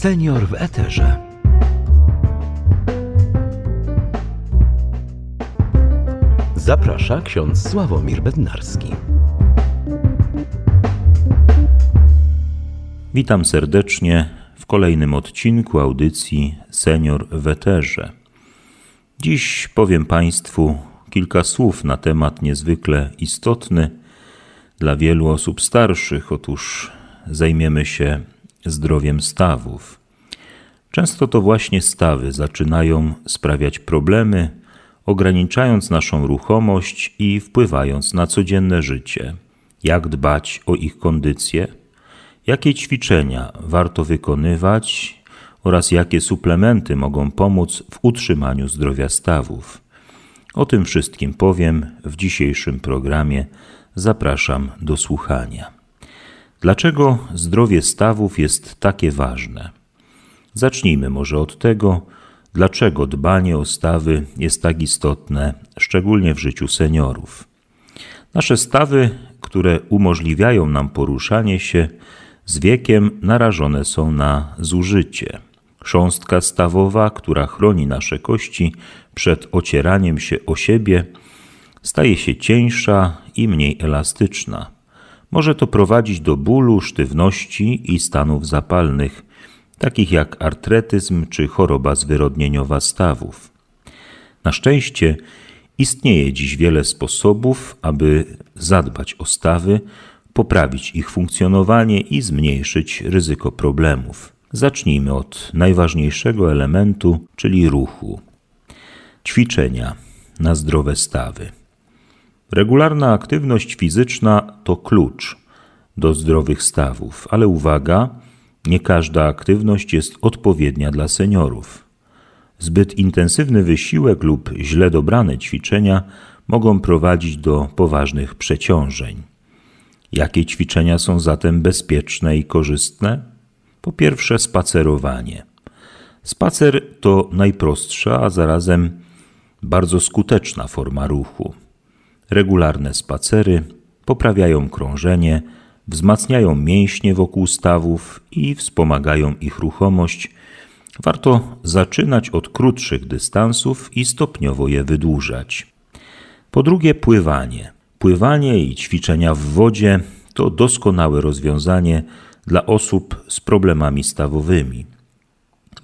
Senior w Eterze. Zaprasza ksiądz Sławomir Bednarski. Witam serdecznie w kolejnym odcinku audycji Senior w Eterze. Dziś powiem Państwu kilka słów na temat niezwykle istotny dla wielu osób starszych. Otóż zajmiemy się zdrowiem stawów. Często to właśnie stawy zaczynają sprawiać problemy, ograniczając naszą ruchomość i wpływając na codzienne życie. Jak dbać o ich kondycję? Jakie ćwiczenia warto wykonywać oraz jakie suplementy mogą pomóc w utrzymaniu zdrowia stawów? O tym wszystkim powiem w dzisiejszym programie. Zapraszam do słuchania. Dlaczego zdrowie stawów jest takie ważne? Zacznijmy może od tego, dlaczego dbanie o stawy jest tak istotne, szczególnie w życiu seniorów. Nasze stawy, które umożliwiają nam poruszanie się, z wiekiem narażone są na zużycie. Chrząstka stawowa, która chroni nasze kości przed ocieraniem się o siebie, staje się cieńsza i mniej elastyczna. Może to prowadzić do bólu, sztywności i stanów zapalnych, takich jak artretyzm czy choroba zwyrodnieniowa stawów. Na szczęście istnieje dziś wiele sposobów, aby zadbać o stawy, poprawić ich funkcjonowanie i zmniejszyć ryzyko problemów. Zacznijmy od najważniejszego elementu, czyli ruchu. Ćwiczenia na zdrowe stawy. Regularna aktywność fizyczna to klucz do zdrowych stawów, ale uwaga, nie każda aktywność jest odpowiednia dla seniorów. Zbyt intensywny wysiłek lub źle dobrane ćwiczenia mogą prowadzić do poważnych przeciążeń. Jakie ćwiczenia są zatem bezpieczne i korzystne? Po pierwsze, spacerowanie. Spacer to najprostsza, a zarazem bardzo skuteczna forma ruchu. Regularne spacery poprawiają krążenie, wzmacniają mięśnie wokół stawów i wspomagają ich ruchomość. Warto zaczynać od krótszych dystansów i stopniowo je wydłużać. Po drugie, pływanie. Pływanie i ćwiczenia w wodzie to doskonałe rozwiązanie dla osób z problemami stawowymi.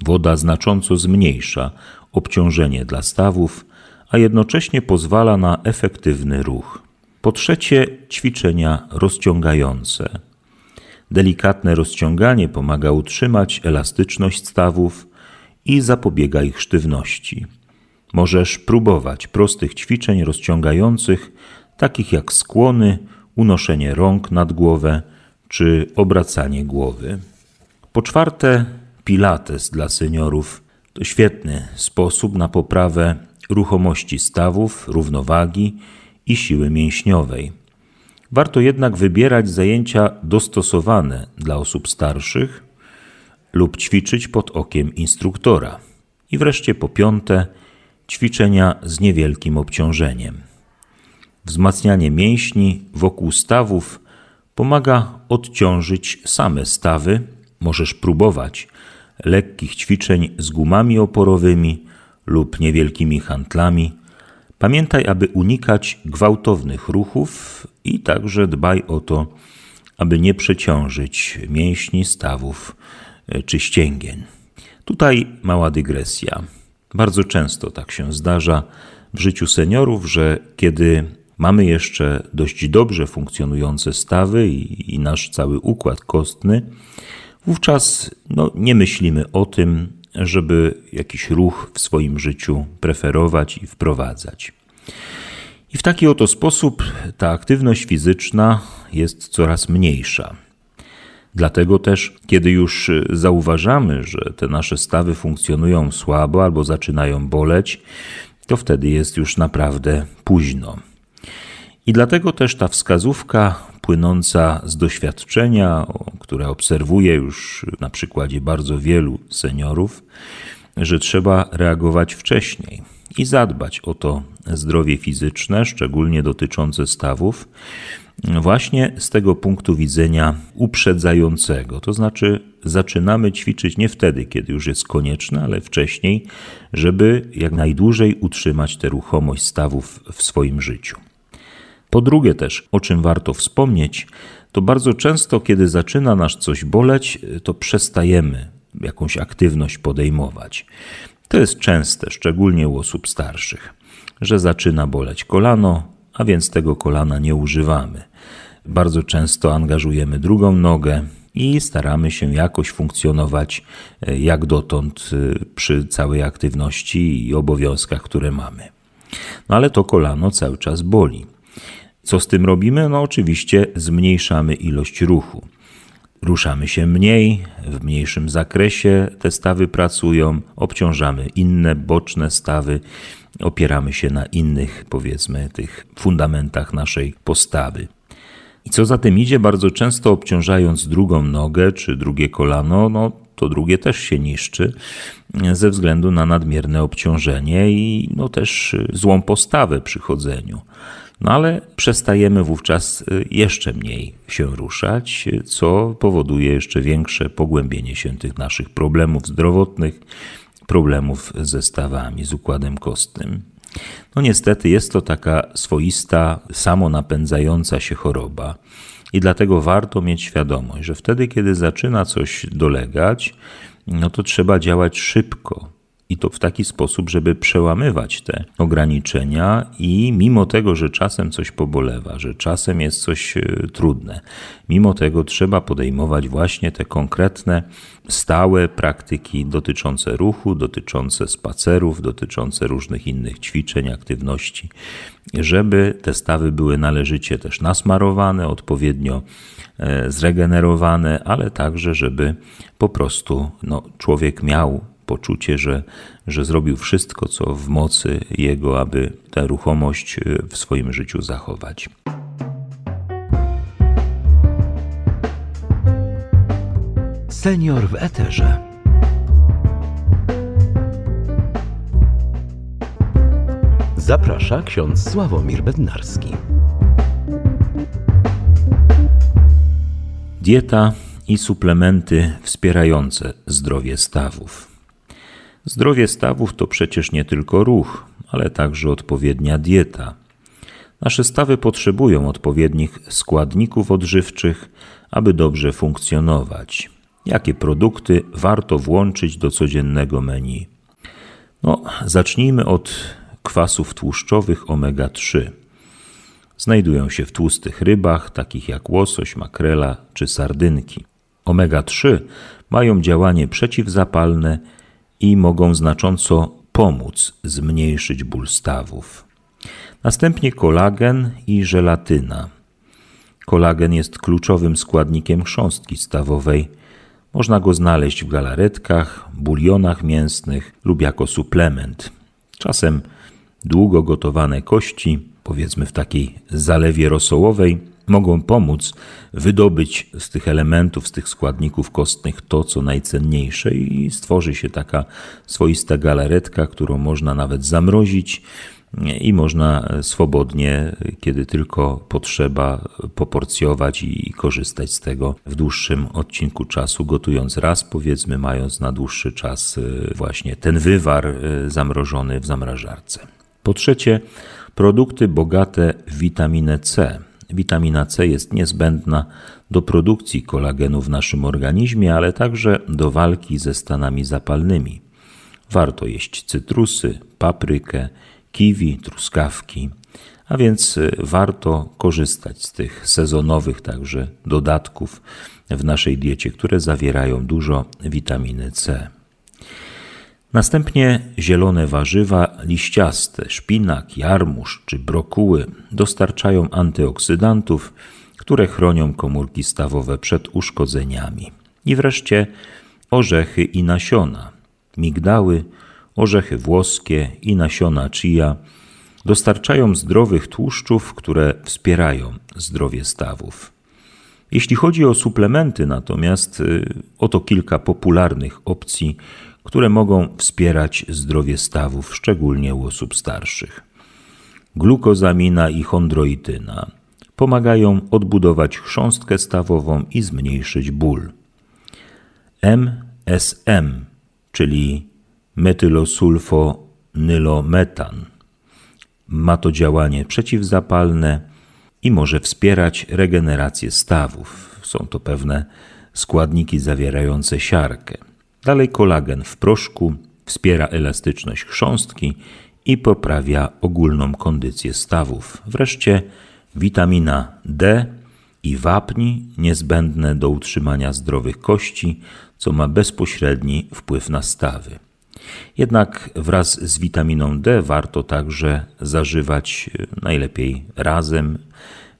Woda znacząco zmniejsza obciążenie dla stawów, a jednocześnie pozwala na efektywny ruch. Po trzecie, ćwiczenia rozciągające. Delikatne rozciąganie pomaga utrzymać elastyczność stawów i zapobiega ich sztywności. Możesz próbować prostych ćwiczeń rozciągających, takich jak skłony, unoszenie rąk nad głowę czy obracanie głowy. Po czwarte, pilates dla seniorów to świetny sposób na poprawę ruchomości stawów, równowagi i siły mięśniowej. Warto jednak wybierać zajęcia dostosowane dla osób starszych lub ćwiczyć pod okiem instruktora. I wreszcie po piąte, ćwiczenia z niewielkim obciążeniem. Wzmacnianie mięśni wokół stawów pomaga odciążyć same stawy. Możesz próbować lekkich ćwiczeń z gumami oporowymi lub niewielkimi hantlami. Pamiętaj, aby unikać gwałtownych ruchów i także dbaj o to, aby nie przeciążyć mięśni, stawów e, czy ścięgien. Tutaj mała dygresja. Bardzo często tak się zdarza w życiu seniorów, że kiedy mamy jeszcze dość dobrze funkcjonujące stawy i, i nasz cały układ kostny, wówczas no, nie myślimy o tym, żeby jakiś ruch w swoim życiu preferować i wprowadzać. I w taki oto sposób ta aktywność fizyczna jest coraz mniejsza. Dlatego też, kiedy już zauważamy, że te nasze stawy funkcjonują słabo albo zaczynają boleć, to wtedy jest już naprawdę późno. I dlatego też ta wskazówka płynąca z doświadczenia, które obserwuję już na przykładzie bardzo wielu seniorów, że trzeba reagować wcześniej i zadbać o to zdrowie fizyczne, szczególnie dotyczące stawów, właśnie z tego punktu widzenia uprzedzającego. To znaczy, zaczynamy ćwiczyć nie wtedy, kiedy już jest konieczne, ale wcześniej, żeby jak najdłużej utrzymać tę ruchomość stawów w swoim życiu. Po drugie, też, o czym warto wspomnieć, to bardzo często, kiedy zaczyna nas coś boleć, to przestajemy jakąś aktywność podejmować. To jest częste, szczególnie u osób starszych, że zaczyna boleć kolano, a więc tego kolana nie używamy. Bardzo często angażujemy drugą nogę i staramy się jakoś funkcjonować e, jak dotąd e, przy całej aktywności i obowiązkach, które mamy. No ale to kolano cały czas boli. Co z tym robimy? No oczywiście zmniejszamy ilość ruchu. Ruszamy się mniej, w mniejszym zakresie te stawy pracują, obciążamy inne boczne stawy, opieramy się na innych, powiedzmy, tych fundamentach naszej postawy. I co za tym idzie, bardzo często obciążając drugą nogę czy drugie kolano, no to drugie też się niszczy ze względu na nadmierne obciążenie i no też złą postawę przy chodzeniu. No ale przestajemy wówczas y, jeszcze mniej się ruszać, co powoduje jeszcze większe pogłębienie się tych naszych problemów zdrowotnych, problemów ze stawami, z układem kostnym. No niestety jest to taka swoista, samonapędzająca się choroba. I dlatego warto mieć świadomość, że wtedy, kiedy zaczyna coś dolegać, no to trzeba działać szybko, i to w taki sposób, żeby przełamywać te ograniczenia, i mimo tego, że czasem coś pobolewa, że czasem jest coś e, trudne, mimo tego trzeba podejmować właśnie te konkretne, stałe praktyki dotyczące ruchu, dotyczące spacerów, dotyczące różnych innych ćwiczeń, aktywności, żeby te stawy były należycie też nasmarowane, odpowiednio e, zregenerowane, ale także, żeby po prostu no, człowiek miał poczucie, że, że zrobił wszystko, co w mocy jego, aby tę ruchomość e, w swoim życiu zachować. Senior w eterze. Zaprasza ksiądz Sławomir Bednarski. Dieta i suplementy wspierające zdrowie stawów. Zdrowie stawów to przecież nie tylko ruch, ale także odpowiednia dieta. Nasze stawy potrzebują odpowiednich składników odżywczych, aby dobrze funkcjonować. Jakie produkty warto włączyć do codziennego menu? No, zacznijmy od kwasów tłuszczowych omega-3. Znajdują się w tłustych rybach, takich jak łosoś, makrela czy sardynki. Omega-3 mają działanie przeciwzapalne i mogą znacząco pomóc zmniejszyć ból stawów. Następnie kolagen i żelatyna. Kolagen jest kluczowym składnikiem chrząstki stawowej. Można go znaleźć w galaretkach, bulionach mięsnych lub jako suplement. Czasem długo gotowane kości, powiedzmy w takiej zalewie rosołowej, mogą pomóc wydobyć z tych elementów, z tych składników kostnych to, co najcenniejsze, i stworzy się taka swoista galaretka, którą można nawet zamrozić i można swobodnie, kiedy tylko potrzeba, poporcjować i korzystać z tego w dłuższym odcinku czasu, gotując raz, powiedzmy, mając na dłuższy czas właśnie ten wywar zamrożony w zamrażarce. Po trzecie, produkty bogate w witaminę C Witamina C jest niezbędna do produkcji kolagenu w naszym organizmie, ale także do walki ze stanami zapalnymi. Warto jeść cytrusy, paprykę, kiwi, truskawki, a więc y, warto korzystać z tych sezonowych także dodatków w naszej diecie, które zawierają dużo witaminy C. Następnie zielone warzywa liściaste, szpinak, jarmuż czy brokuły dostarczają antyoksydantów, które chronią komórki stawowe przed uszkodzeniami. I wreszcie orzechy i nasiona, migdały, orzechy włoskie i nasiona chia dostarczają zdrowych tłuszczów, które wspierają zdrowie stawów. Jeśli chodzi o suplementy, natomiast y, oto kilka popularnych opcji, które mogą wspierać zdrowie stawów, szczególnie u osób starszych. Glukozamina i chondroityna pomagają odbudować chrząstkę stawową i zmniejszyć ból. MSM, czyli metylosulfonylometan. Ma to działanie przeciwzapalne i może wspierać regenerację stawów. Są to pewne składniki zawierające siarkę. Dalej kolagen w proszku wspiera elastyczność chrząstki i poprawia ogólną kondycję stawów. Wreszcie witamina D i wapń niezbędne do utrzymania zdrowych kości, co ma bezpośredni wpływ na stawy. Jednak wraz z witaminą D warto także zażywać e, najlepiej razem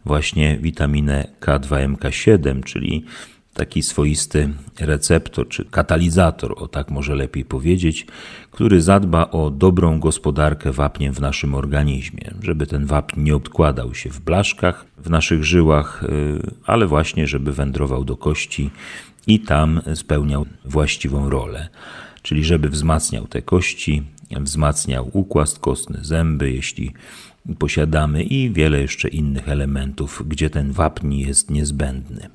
właśnie witaminę K2MK7, czyli taki swoisty receptor czy katalizator, o tak może lepiej powiedzieć, który zadba o dobrą gospodarkę wapniem w naszym organizmie, żeby ten wapń nie odkładał się w blaszkach w naszych żyłach, y, ale właśnie żeby wędrował do kości i tam spełniał właściwą rolę. Czyli żeby wzmacniał te kości, wzmacniał układ kostny, zęby, jeśli posiadamy i wiele jeszcze innych elementów, gdzie ten wapń jest niezbędny.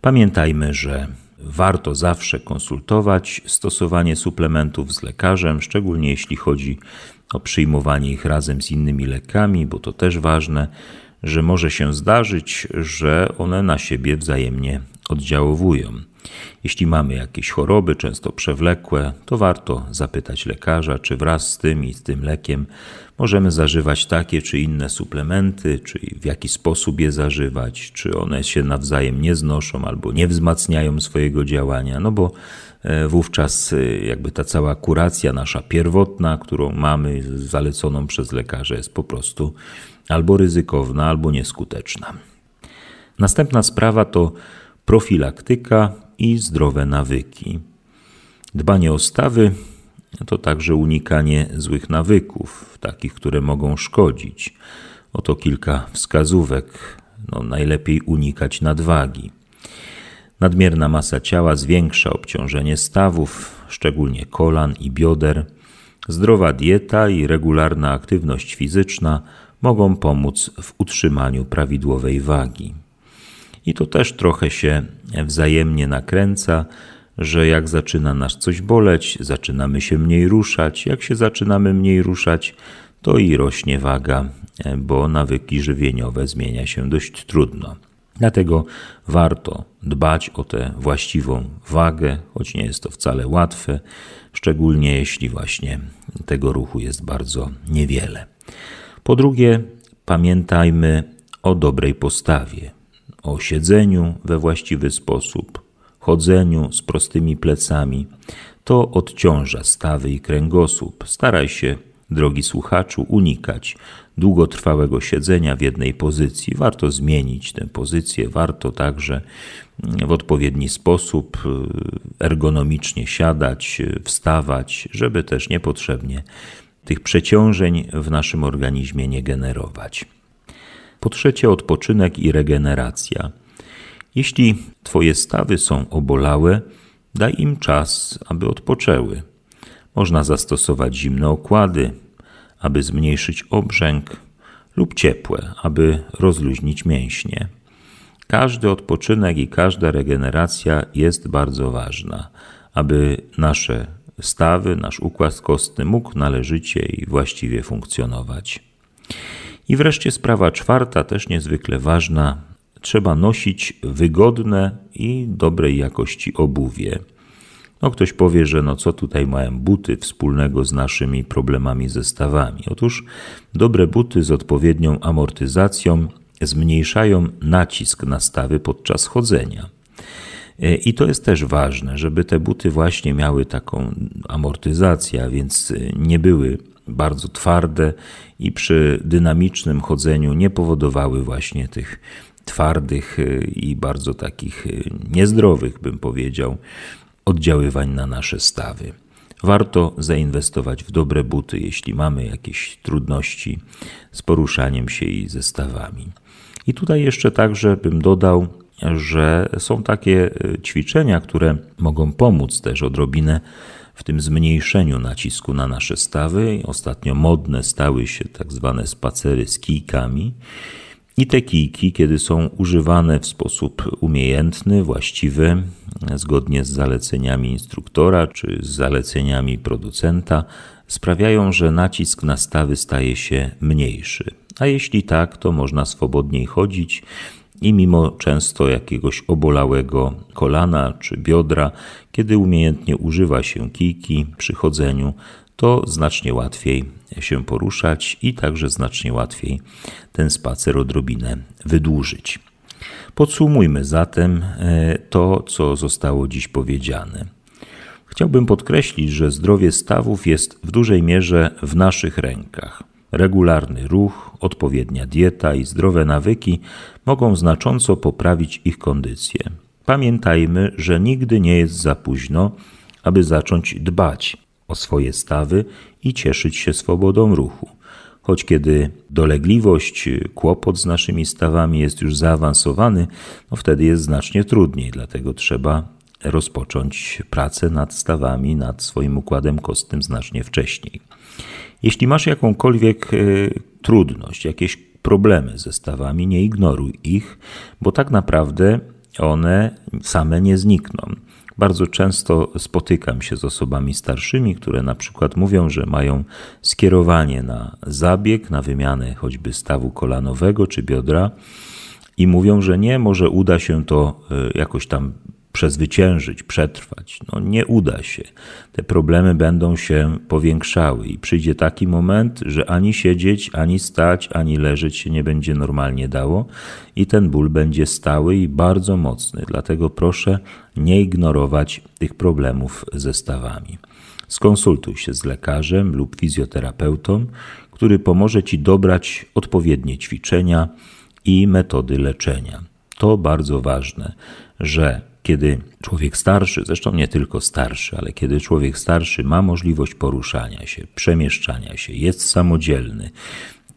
Pamiętajmy, że warto zawsze konsultować stosowanie suplementów z lekarzem, szczególnie jeśli chodzi o przyjmowanie ich razem z innymi lekami, bo to też ważne, że może się zdarzyć, że one na siebie wzajemnie oddziałowują. Jeśli mamy jakieś choroby, często przewlekłe, to warto zapytać lekarza, czy wraz z tym i z tym lekiem możemy zażywać takie czy inne suplementy, czy w jaki sposób je zażywać, czy one się nawzajem nie znoszą albo nie wzmacniają swojego działania, no bo e, wówczas e, jakby ta cała kuracja nasza pierwotna, którą mamy zaleconą przez lekarza jest po prostu albo ryzykowna, albo nieskuteczna. Następna sprawa to profilaktyka i zdrowe nawyki. Dbanie o stawy to także unikanie złych nawyków, takich, które mogą szkodzić. Oto kilka wskazówek. No, najlepiej unikać nadwagi. Nadmierna masa ciała zwiększa obciążenie stawów, szczególnie kolan i bioder. Zdrowa dieta i regularna aktywność fizyczna mogą pomóc w utrzymaniu prawidłowej wagi. I to też trochę się wzajemnie nakręca, że jak zaczyna nas coś boleć, zaczynamy się mniej ruszać. Jak się zaczynamy mniej ruszać, to i rośnie waga, bo nawyki żywieniowe zmienia się dość trudno. Dlatego warto dbać o tę właściwą wagę, choć nie jest to wcale łatwe, szczególnie jeśli właśnie tego ruchu jest bardzo niewiele. Po drugie, pamiętajmy o dobrej postawie o siedzeniu we właściwy sposób, chodzeniu z prostymi plecami. To odciąża stawy i kręgosłup. Staraj się, drogi słuchaczu, unikać długotrwałego siedzenia w jednej pozycji. Warto zmienić tę pozycję, warto także w odpowiedni sposób y, ergonomicznie siadać, y, wstawać, żeby też niepotrzebnie tych przeciążeń w naszym organizmie nie generować. Po trzecie, odpoczynek i regeneracja. Jeśli Twoje stawy są obolałe, daj im czas, aby odpoczęły. Można zastosować zimne okłady, aby zmniejszyć obrzęk, lub ciepłe, aby rozluźnić mięśnie. Każdy odpoczynek i każda regeneracja jest bardzo ważna, aby nasze stawy, nasz układ kostny mógł należycie i właściwie funkcjonować. I wreszcie sprawa czwarta, też niezwykle ważna. Trzeba nosić wygodne i dobrej jakości obuwie. No ktoś powie, że no co tutaj mają buty wspólnego z naszymi problemami ze stawami. Otóż dobre buty z odpowiednią amortyzacją zmniejszają nacisk na stawy podczas chodzenia. I to jest też ważne, żeby te buty właśnie miały taką amortyzację, a więc nie były bardzo twarde i przy dynamicznym chodzeniu nie powodowały właśnie tych twardych y, i bardzo takich y, niezdrowych, bym powiedział, oddziaływań na nasze stawy. Warto zainwestować w dobre buty, jeśli mamy jakieś trudności z poruszaniem się i ze stawami. I tutaj jeszcze także bym dodał, że są takie y, ćwiczenia, które mogą pomóc też odrobinę w tym zmniejszeniu nacisku na nasze stawy. Ostatnio modne stały się tak zwane spacery z kijkami. I te kijki, kiedy są używane w sposób umiejętny, właściwy, zgodnie z zaleceniami instruktora czy z zaleceniami producenta, sprawiają, że nacisk na stawy staje się mniejszy. A jeśli tak, to można swobodniej chodzić i mimo często jakiegoś obolałego kolana czy biodra, kiedy umiejętnie używa się kijki przy chodzeniu, to znacznie łatwiej się poruszać i także znacznie łatwiej ten spacer odrobinę wydłużyć. Podsumujmy zatem e, to, co zostało dziś powiedziane. Chciałbym podkreślić, że zdrowie stawów jest w dużej mierze w naszych rękach. Regularny ruch, odpowiednia dieta i zdrowe nawyki mogą znacząco poprawić ich kondycję. Pamiętajmy, że nigdy nie jest za późno, aby zacząć dbać o swoje stawy i cieszyć się swobodą ruchu. Choć kiedy dolegliwość, kłopot z naszymi stawami jest już zaawansowany, no wtedy jest znacznie trudniej, dlatego trzeba rozpocząć pracę nad stawami, nad swoim układem kostnym znacznie wcześniej. Jeśli masz jakąkolwiek y, trudność, jakieś problemy ze stawami, nie ignoruj ich, bo tak naprawdę one same nie znikną. Bardzo często spotykam się z osobami starszymi, które na przykład mówią, że mają skierowanie na zabieg, na wymianę choćby stawu kolanowego czy biodra i mówią, że nie, może uda się to y, jakoś tam przezwyciężyć, przetrwać. No nie uda się. Te problemy będą się powiększały i przyjdzie taki moment, że ani siedzieć, ani stać, ani leżeć się nie będzie normalnie dało i ten ból będzie stały i bardzo mocny. Dlatego proszę nie ignorować tych problemów ze stawami. Skonsultuj się z lekarzem lub fizjoterapeutą, który pomoże Ci dobrać odpowiednie ćwiczenia i metody leczenia. To bardzo ważne, że kiedy człowiek starszy, zresztą nie tylko starszy, ale kiedy człowiek starszy ma możliwość poruszania się, przemieszczania się, jest samodzielny,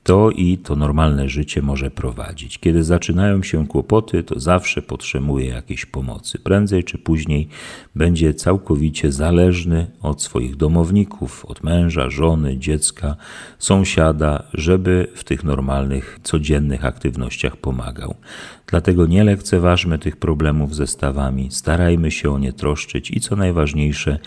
to i to normalne życie może prowadzić. Kiedy zaczynają się kłopoty, to zawsze potrzebuje jakiejś pomocy. Prędzej czy później będzie całkowicie zależny od swoich domowników, od męża, żony, dziecka, sąsiada, żeby w tych normalnych, codziennych aktywnościach pomagał. Dlatego nie lekceważmy tych problemów ze stawami, starajmy się o nie troszczyć i co najważniejsze,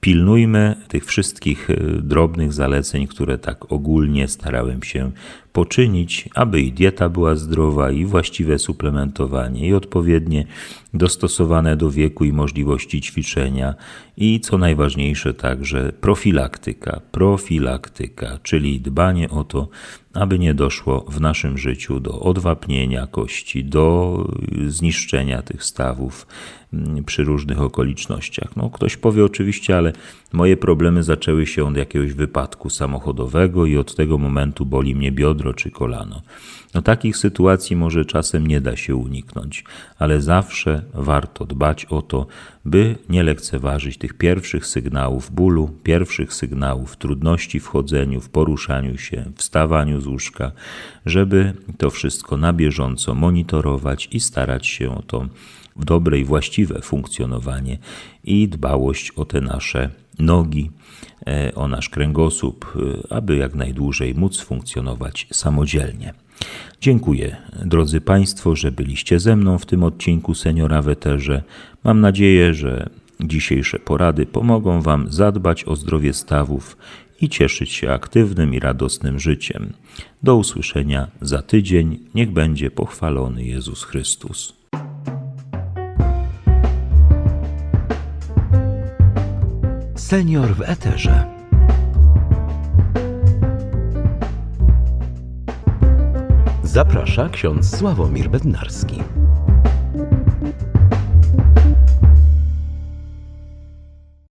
Pilnujmy tych wszystkich y, drobnych zaleceń, które tak ogólnie starałem się poczynić, aby i dieta była zdrowa, i właściwe suplementowanie, i odpowiednie dostosowane do wieku i możliwości ćwiczenia, i co najważniejsze także profilaktyka. Profilaktyka, czyli dbanie o to, aby nie doszło w naszym życiu do odwapnienia kości, do zniszczenia tych stawów mm, przy różnych okolicznościach. No, ktoś powie oczywiście, ale moje problemy zaczęły się od jakiegoś wypadku samochodowego i od tego momentu boli mnie biodro czy kolano. No, takich sytuacji może czasem nie da się uniknąć, ale zawsze warto dbać o to, by nie lekceważyć tych pierwszych sygnałów bólu, pierwszych sygnałów trudności w chodzeniu, w poruszaniu się, w wstawaniu z łóżka, żeby to wszystko na bieżąco monitorować i starać się o to dobre i właściwe funkcjonowanie i dbałość o te nasze nogi, e, o nasz kręgosłup, e, aby jak najdłużej móc funkcjonować samodzielnie. Dziękuję, drodzy Państwo, że byliście ze mną w tym odcinku Seniora Weterze. Mam nadzieję, że dzisiejsze porady pomogą Wam zadbać o zdrowie stawów i cieszyć się aktywnym i radosnym życiem. Do usłyszenia za tydzień. Niech będzie pochwalony Jezus Chrystus. Senior w eterze. Zaprasza ksiądz Sławomir Bednarski.